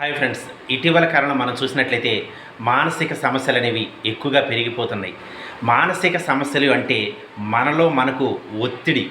Hi friends ఇటీవల కాలంలో మనం చూసినట్లయితే మానసిక సమస్యలు అనేవి ఎక్కువగా పెరిగిపోతున్నాయి. మానసిక సమస్యలు అంటే మనలో మనకు ఒత్తిడి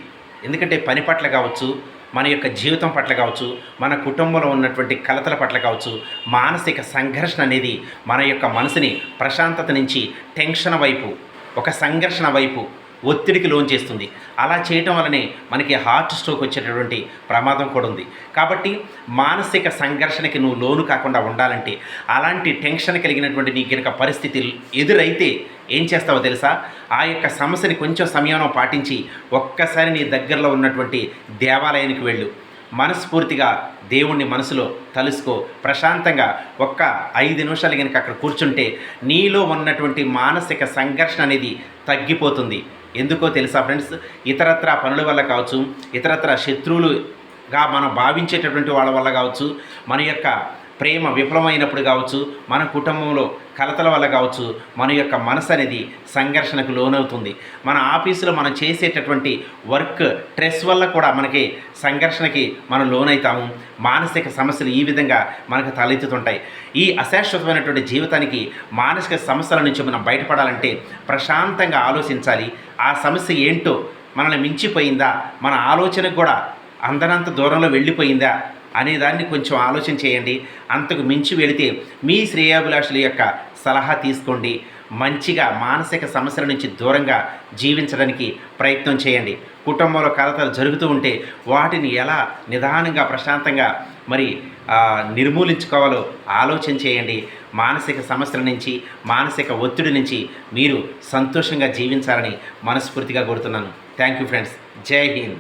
ఎందుకంటే పని పట్ల కావచ్చు మన యొక్క జీవితం పట్ల కావచ్చు మన కుటుంబంలో ఉన్నటువంటి కలతల పట్ల కావచ్చు మానసిక సంఘర్షణ అనేది మన యొక్క మనసుని ప్రశాంతత నుంచి టెన్షన్ వైపు ఒక సంఘర్షణ వైపు ఒత్తిడికి లోన్ చేస్తుంది. అలా చేయటం వలనే మనకి హార్ట్ స్ట్రోక్ వచ్చేటటువంటి ప్రమాదం కూడా ఉంది. కాబట్టి మానసిక సంఘర్షణకి నువ్వు లోను కాకుండా ఉండాలంటే అలాంటి టెన్షన్ కలిగినటువంటి నీ కనుక పరిస్థితి ఎదురైతే ఏం చేస్తావో తెలుసా? ఆ యొక్క సమస్యని కొంచెం సమయంలో పాటించి ఒక్కసారి నీ దగ్గరలో ఉన్నటువంటి దేవాలయానికి వెళ్ళు. మనస్ఫూర్తిగా దేవుణ్ణి మనసులో తలుసుకో. ప్రశాంతంగా ఒక్క ఐదు నిమిషాలు కనుక అక్కడ కూర్చుంటే నీలో ఉన్నటువంటి మానసిక సంఘర్షణ అనేది తగ్గిపోతుంది. ఎందుకో తెలుసా ఫ్రెండ్స్? ఇతరత్ర పనుల వల్ల కావచ్చు ఇతరత్ర శత్రువులుగా మనం భావించేటటువంటి వాళ్ళ వల్ల కావచ్చు మన యొక్క ప్రేమ విఫలమైనప్పుడు కావచ్చు మన కుటుంబంలో కలతల వల్ల కావచ్చు మన యొక్క మనసు అనేది సంఘర్షణకు లోనవుతుంది. మన ఆఫీసులో మనం చేసేటటువంటి వర్క్ స్ట్రెస్ వల్ల కూడా మనకి సంఘర్షణకి మనం లోనవుతాము. మానసిక సమస్యలు ఈ విధంగా మనకు తలెత్తుతుంటాయి. ఈ అశాశ్వతమైనటువంటి జీవితానికి మానసిక సమస్యల నుంచి మనం బయటపడాలంటే ప్రశాంతంగా ఆలోచించాలి. ఆ సమస్య ఏంటో మనల్ని మించిపోయిందా? మన ఆలోచనకు కూడా అందనంత దూరంలో వెళ్ళిపోయిందా? అనేదాన్ని కొంచెం ఆలోచన చేయండి. అంతకు మించి వెళితే మీ శ్రేయాభిలాషుల యొక్క సలహా తీసుకోండి. మంచిగా మానసిక సమస్యల నుంచి దూరంగా జీవించడానికి ప్రయత్నం చేయండి. కుటుంబంలో కలతలు జరుగుతూ ఉంటే వాటిని ఎలా నిదానంగా ప్రశాంతంగా మరి నిర్మూలించుకోవాలో ఆలోచన చేయండి. మానసిక సమస్యల నుంచి మానసిక ఒత్తిడి నుంచి మీరు సంతోషంగా జీవించాలని మనస్ఫూర్తిగా కోరుతున్నాను. Thank you friends. Jai Hind.